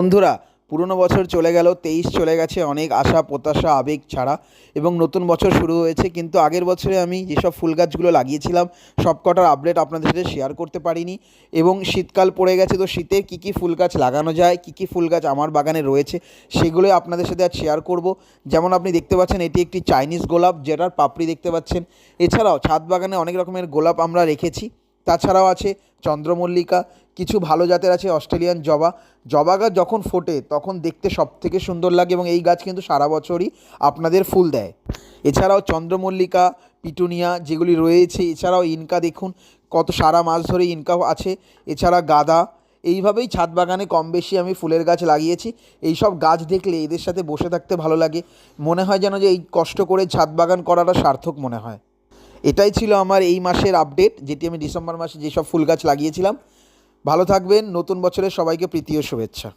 বন্ধুরা, পুরনো বছর চলে গেল, তেইশ চলে গেছে, অনেক আশা, প্রত্যাশা, আবেগ ছাড়া এবং নতুন বছর শুরু হয়েছে, কিন্তু আগের বছরে আমি যেসব ফুল গাছগুলো লাগিয়েছিলাম সব কটার আপডেট আপনাদের সাথে শেয়ার করতে পারিনি এবং শীতকাল পড়ে গেছে, তো শীতে কী কী ফুল গাছ লাগানো যায়, কী কী ফুল গাছ আমার বাগানে রয়েছে, সেগুলোই আপনাদের সাথে আজ শেয়ার করব। যেমন আপনি দেখতে পাচ্ছেন, এটি একটি চাইনিজ গোলাপ, যেটার পাপড়ি দেখতে পাচ্ছেন। এছাড়াও ছাদ বাগানে অনেক রকমের গোলাপ আমরা রেখেছি, তাছাড়াও আছে চন্দ্রমল্লিকা কিছু ভালো জাতের আছে, অস্ট্রেলিয়ান জবা। জবা গাছ যখন ফোটে, তখন দেখতে সব থেকে সুন্দর লাগে এবং এই গাছ কিন্তু সারা বছরই আপনাদের ফুল দেয়। এছাড়াও চন্দ্রমল্লিকা, পিটুনিয়া যেগুলি রয়েছে, এছাড়াও ইনকা দেখুন, কত সারা মাস ধরে ইনকা আছে। এছাড়া গাঁদা, এইভাবেই ছাদ বাগানে কম বেশি আমি ফুলের গাছ লাগিয়েছি। এই সব গাছ দেখলে এদের সাথে বসে থাকতে ভালো লাগে। মনে হয় যেন যে এই কষ্ট করে ছাদ বাগান করাটা সার্থক মনে হয়। এটাই ছিল আমার এই মাসের আপডেট যেটি আমি ডিসেম্বর মাসে যেসব ফুল গাছ লাগিয়েছিলাম। ভালো থাকবেন নতুন বছরের সবাইকে প্রীতি ও শুভেচ্ছা।